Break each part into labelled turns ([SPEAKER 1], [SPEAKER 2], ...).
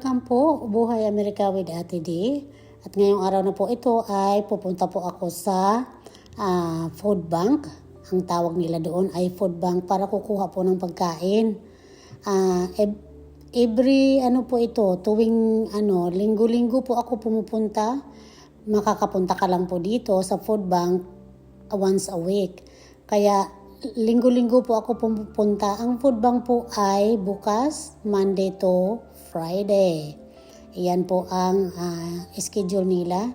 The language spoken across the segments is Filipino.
[SPEAKER 1] Welcome po, Buhay Amerika with Ate D. At ngayong araw na po ito ay pupunta po ako sa ah, food bank. Ang tawag nila doon ay food bank para kukuha po ng pagkain. Ev- every ano po ito, tuwing ano, linggo-linggo po ako pumupunta. Makakapunta ka lang po dito sa food bank once a week. Kaya linggo-linggo po ako pumupunta. Ang food bank po ay bukas, Monday to Friday. Iyan po ang ah, schedule nila.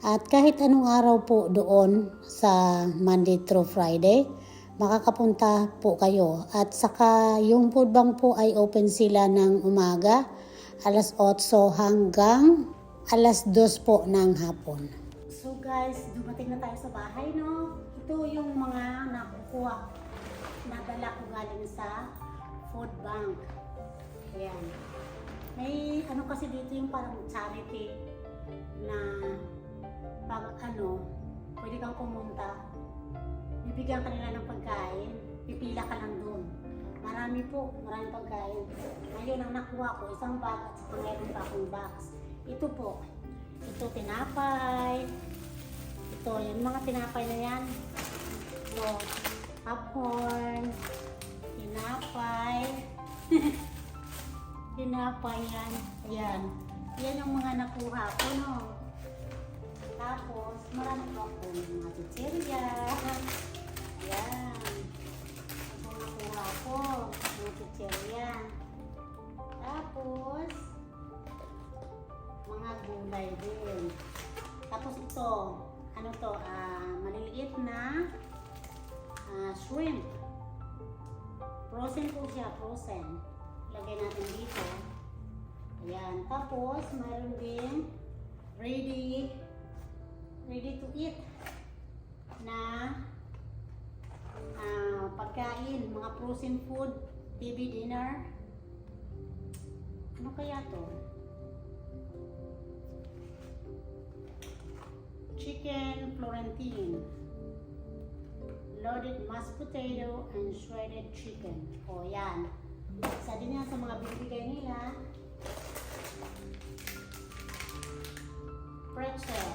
[SPEAKER 1] At kahit anong araw po doon sa Monday through Friday, makakapunta po kayo. At saka yung food bank po ay open sila ng umaga, alas 8 hanggang alas 2 po ng hapon. So guys, dumating na tayo sa bahay, no? Ito yung mga nakukuha. Nadala ko galing sa food bank. Ayan. Ano kasi dito yung parang charity na pag ano, pwede kang pumunta, bibigyan ka nila ng pagkain, pipila ka lang doon. Marami po, maraming pagkain. Ngayon ang nakuha ko, isang bag at saka meron pa akong box. Ito po, ito tinapay, ito, yung mga tinapay na yan. Ito, popcorn, tinapay, tinapay yan. Ayan. Yan yung mga nakuha ko, no? Tapos, marami pa po mga chichirya. Ayan. Ito nakuha ko, mga chichirya. Tapos, mga gulay din. Tapos ito, ano to, ah, maliliit na ah, shrimp. Frozen po siya, frozen. Lagay natin dito. Ayan. Tapos, mayroon din ready, ready to eat na ah, pagkain, mga frozen food, baby dinner. Ano kaya to? chicken Florentine, loaded mashed potato, and shredded chicken. O yan. Isa din sa mga binibigay nila. Pretzel.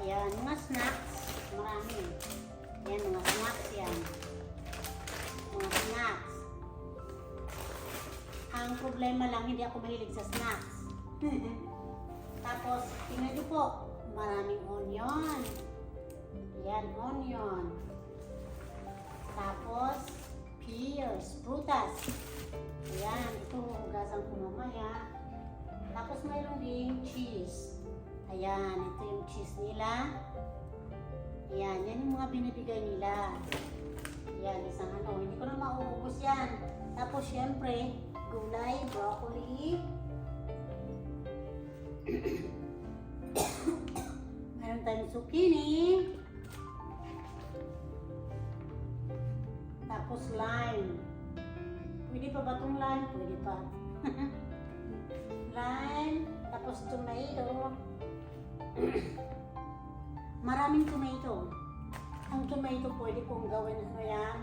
[SPEAKER 1] Ayan, mga snacks. Marami. Ayan, mga snacks yan. Mga snacks. Ang problema lang, hindi ako mahilig sa snacks. Tapos, tingnan niyo po, maraming onion. Ayan, onion. Tapos, pears, prutas. Ayan, ito, hugasan ko mamaya. Tapos, mayroon ding cheese. Ayan, ito yung cheese nila. Ayan, yan yung mga binibigay nila. Ayan, isang ano, hindi ko na mauubos yan. Tapos, syempre, gulay, broccoli, Meron tayong zucchini. Tapos lime. Pwede pa ba itong lime? Pwede pa. lime. Tapos tomato. Maraming tomato. Ang tomato pwede kong gawin ano yan.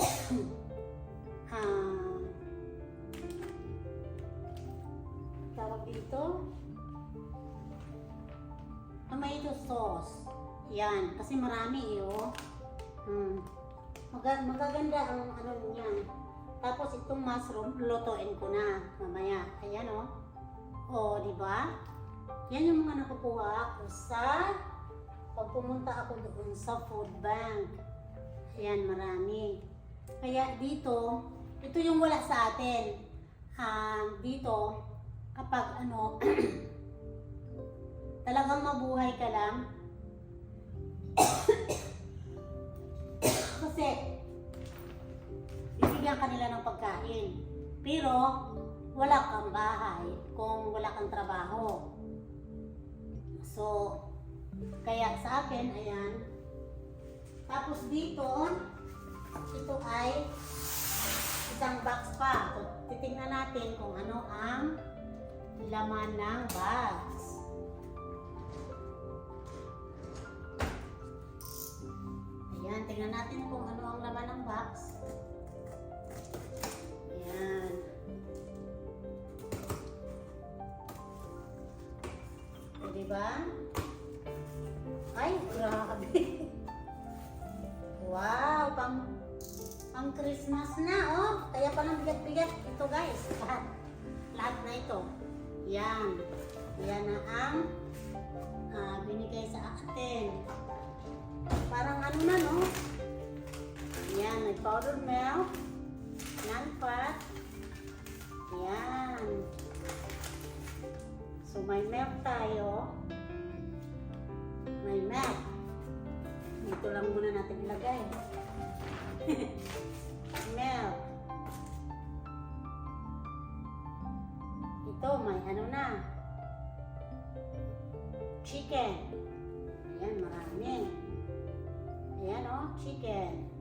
[SPEAKER 1] ah, tawag dito tomato sauce. Yan, kasi marami eh, oh. Hmm. Maga- magaganda ang ano niya. Tapos itong mushroom, lutuin ko na mamaya. Ayan oh. Oh, di ba? Yan yung mga nakukuha ko sa pag pumunta ako doon sa food bank. Ayan, marami. Kaya dito, ito yung wala sa atin. Ah, dito, kapag ano, talagang mabuhay ka lang. Kasi, bibigyan ka nila ng pagkain. Pero, wala kang bahay kung wala kang trabaho. So, kaya sa akin, ayan. Tapos dito, ito ay isang box pa. So, titingnan natin kung ano ang laman ng box. Ayan, tingnan natin kung ano ang laman ng box. Ayan. O, diba? Ay, grabe. wow, pang pang Christmas na, oh. Kaya palang bigat-bigat ito, guys. Lahat, lahat na ito. Yan. Yan na ang uh, binigay sa atin. Parang ano na, no? Yan, nag-powder milk non-fat. Yan. So, may milk tayo. May milk. Dito lang muna natin ilagay. milk. Ito, may ano na. Chicken. Ayan, marami. Ayan, oh, chicken.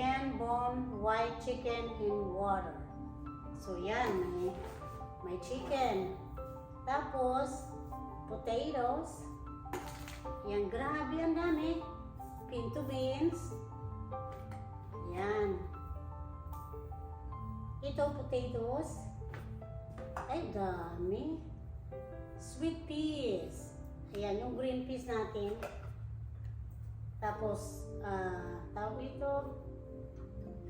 [SPEAKER 1] Can bone white chicken in water. So, yan, may, may chicken. Tapos, potatoes. Yan, grabe, ang dami. Pinto beans. Yan. Ito, potatoes. Ay, dami. Sweet peas. Ayan, yung green peas natin. Tapos, ah, tawag ito,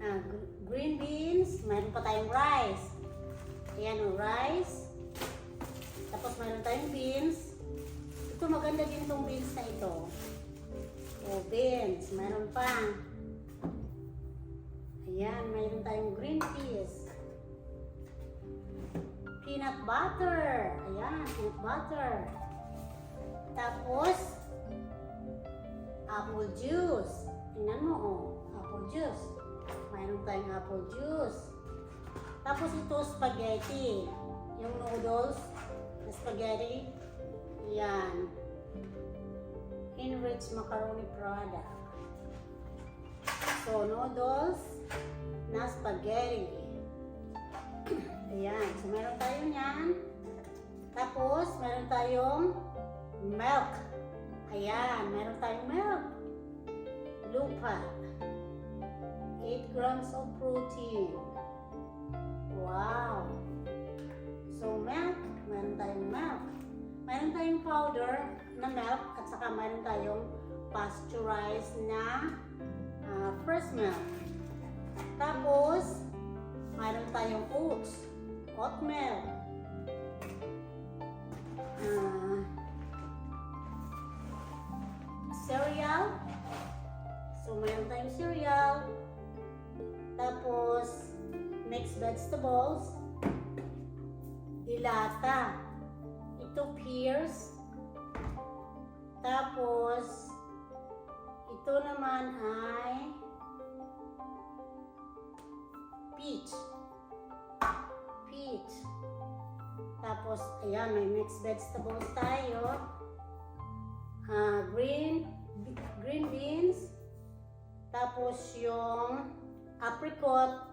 [SPEAKER 1] ah, gr- green beans. Mayroon pa tayong rice. Ayan, yung rice. Tapos, mayroon tayong beans. Ito, maganda din itong beans na ito. O, beans. Mayroon pa. Ayan, mayroon tayong green peas. Peanut butter. Ayan, peanut butter. Tapos, apple juice. Tingnan mo, oh. Apple juice. Mayroon tayong apple juice. Tapos ito, spaghetti. Yung noodles spaghetti. Yan. Enriched macaroni product. So, noodles na spaghetti. Ayan. So, meron tayo niyan. Tapos, meron tayong milk. Ayan. Meron tayong milk. Lupa. 8 grams of protein. Wow. So, milk. Meron tayong milk. Meron tayong powder na milk at saka meron tayong pasteurized na ah, fresh milk. Tapos, mayroon tayong oats, oatmeal. Vegetables. Dilata. Ito pears. Tapos, ito naman ay peach. Peach. Tapos, ayan, may mixed vegetables tayo. Ah, green, green beans. Tapos, yung apricot.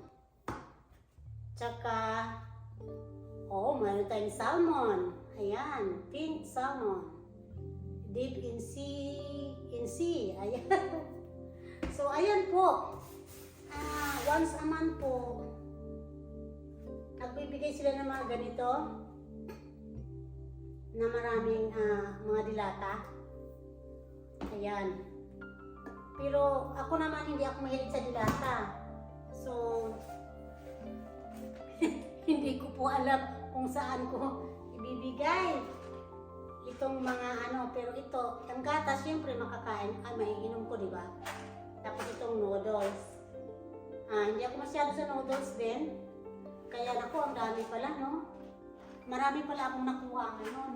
[SPEAKER 1] Tsaka, oh, mayroon tayong salmon. Ayan, pink salmon. Deep in sea, in sea. Ayan. So, ayan po. Ah, once a month po, nagbibigay sila ng mga ganito na maraming ah, mga dilata. Ayan. Pero ako naman hindi ako mahilig sa dilata. So, hindi ko po alam kung saan ko ibibigay itong mga ano. Pero ito, ang gatas, syempre makakain, ay maiinom ko, di ba? Tapos itong noodles. Ah, hindi ako masyado sa noodles din. Kaya naku, ang dami pala, no? Marami pala akong nakuha ngayon.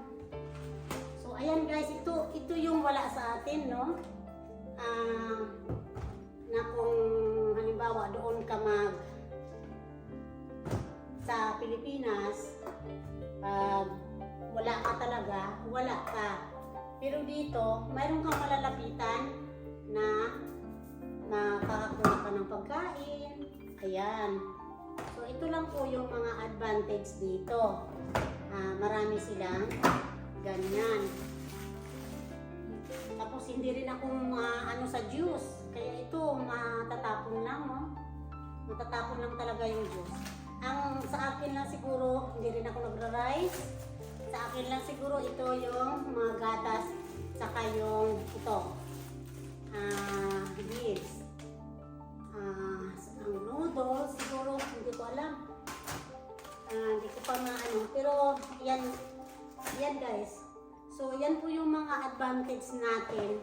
[SPEAKER 1] So, ayan guys, ito, ito yung wala sa atin, no? Ah, Pilipinas, pag wala ka talaga, wala ka. Pero dito, mayroon kang malalapitan na makakakuha ka ng pagkain. Ayan. So, ito lang po yung mga advantage dito. Ah, marami silang ganyan. Tapos, hindi rin ako ma- ano sa juice. Kaya ito, matatapon lang, no? Matatapon lang talaga yung juice. Ang sa akin lang siguro, hindi rin ako nagra-rice. Sa akin lang siguro ito yung mga gatas, saka yung ito. Ah, beans. Ah, ang noodles, siguro, hindi ko alam. Ah, hindi ko pa maano. Pero, yan, yan guys. So, yan po yung mga advantage natin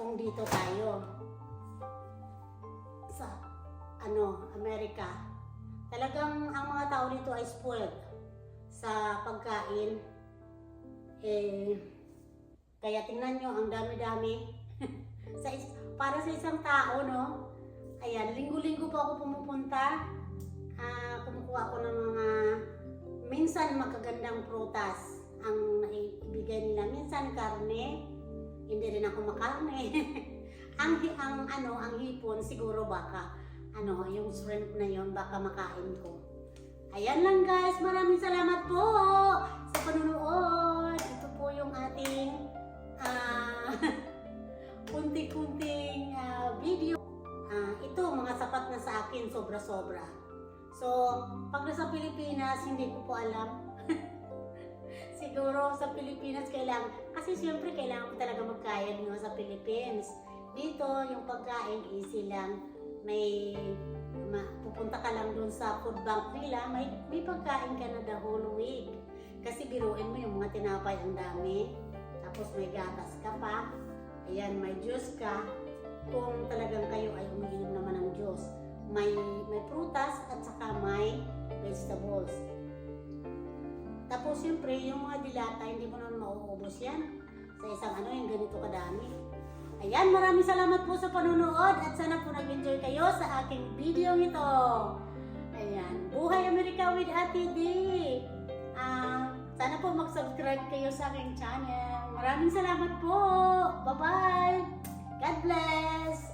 [SPEAKER 1] kung dito tayo. Sa, ano, Amerika. Talagang ang mga tao dito ay spoiled sa pagkain. Eh, kaya tingnan nyo, ang dami-dami. sa is- para sa isang tao, no? Ayan, linggo-linggo po ako pumupunta. Ah, kumukuha ako ng mga minsan magagandang prutas ang naibigay nila. Minsan karne, hindi rin ako makarne. ang ang ano, ang hipon siguro baka ano, yung shrimp na yon baka makain ko. Ayan lang guys, maraming salamat po sa panunood. Ito po yung ating ah kunti-kunting ah, video. Ah, ito, mga sapat na sa akin, sobra-sobra. So, pag nasa Pilipinas, hindi ko po alam. Siguro sa Pilipinas kailangan, kasi siyempre kailangan ko talaga magkaya no, sa Philippines. Dito, yung pagkain, easy lang. May, ma, pupunta ka lang dun sa food bank nila, may, may pagkain ka na the whole week. Kasi biruin mo yung mga tinapay ang dami. Tapos may gatas ka pa. Ayan, may juice ka. Kung talagang kayo ay umiinom naman ng juice. May, may prutas at saka may vegetables. Tapos siyempre, yung mga dilata, hindi mo naman mauubos yan. Sa isang ano, yung ganito kadami. Ayan, maraming salamat po sa panonood at sana po nag-enjoy kayo sa aking video ito. Ayan, Buhay Amerika with Ate D. Ah, sana po mag-subscribe kayo sa aking channel. Maraming salamat po. Bye-bye. God bless.